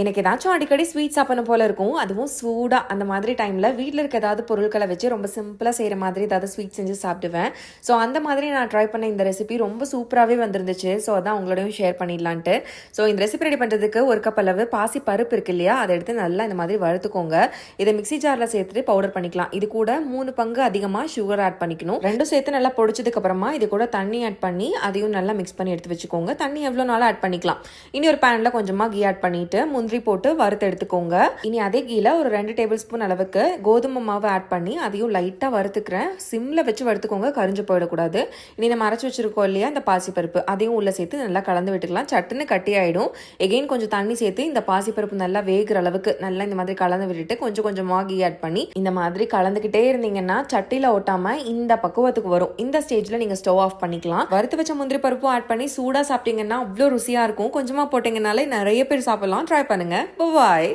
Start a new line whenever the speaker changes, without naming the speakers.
எனக்கு ஏதாச்சும் அடிக்கடி ஸ்வீட் சாப்பிடணும் போல இருக்கும். அதுவும் சூடாக அந்த மாதிரி டைமில் வீட்டில் இருக்க ஏதாவது பொருட்களை வச்சு ரொம்ப சிம்பிளாக செய்கிற மாதிரி ஏதாவது ஸ்வீட் செஞ்சு சாப்பிடுவேன். ஸோ அந்த மாதிரி நான் ட்ரை பண்ண இந்த ரெசிபி ரொம்ப சூப்பராகவே வந்திருந்துச்சு. ஸோ அதான் உங்களோடையும் ஷேர் பண்ணிடலான்ட்டு. ஸோ இந்த ரெசிபி ரெடி பண்ணுறதுக்கு ஒரு கப் அளவு பாசி பருப்பு இருக்கு இல்லையா? அதை எடுத்து நல்லா இந்த மாதிரி வறுத்துக்கோங்க. இதை மிக்ஸி ஜாரில் சேர்த்துட்டு பவுடர் பண்ணிக்கலாம். இது கூட மூணு பங்கு அதிகமாக சுகர் ஆட் பண்ணிக்கணும். ரெண்டும் சேர்த்து நல்லா பொடிச்சதுக்கப்புறமா இது கூட தண்ணி ஆட் பண்ணி அதையும் நல்லா மிக்ஸ் பண்ணி எடுத்து வச்சுக்கோங்க. தண்ணி எவ்வளோ நாளும் ஆட் பண்ணிக்கலாம். இனி ஒரு பேனில் கொஞ்சமாக கீ ஆட் பண்ணிட்டு முந்திரி போட்டு வறுத்து எடுத்துக்கோங்க. இனி அதே கீழ ஒரு ரெண்டு டேபிள் ஸ்பூன் அளவுக்கு கோதுமை மாவு ஆட் பண்ணி அதையும் லைட்டாக வறுத்துக்கிறேன். சிம்மில் வச்சு வறுத்துக்கோங்க கரிஞ்சு போயிடக்கூடாது. இனி நம்ம அரைச்சி வச்சிருக்கோம் இல்லையா இந்த பாசிப்பருப்பு. அதையும் உள்ளே சேர்த்து நல்லா கலந்து விட்டுக்கலாம். சட்டுன்னு கட்டி ஆயிடும். எகெயின் கொஞ்சம் தண்ணி சேர்த்து இந்த பாசிப்பருப்பு நல்லா வேகிற அளவுக்கு நல்லா இந்த மாதிரி கலந்து விட்டுட்டு கொஞ்சம் கொஞ்சமாக கீ ஆட் பண்ணி இந்த மாதிரி கலந்துக்கிட்டே இருந்தீங்கன்னா சட்டியில் ஒட்டாம இந்த பக்குவத்துக்கு வரும். இந்த ஸ்டேஜில் நீங்கள் ஸ்டவ் ஆஃப் பண்ணிக்கலாம். வறுத்து வச்ச முந்திரி பருப்பும் ஆட் பண்ணி சூடாக சாப்பிட்டீங்கன்னா அவ்வளோ ருசியாக இருக்கும். கொஞ்சமாக போட்டிங்கனாலே நிறைய பேர் சாப்பிடலாம். ட்ரை பண்ணுங்க. பாய்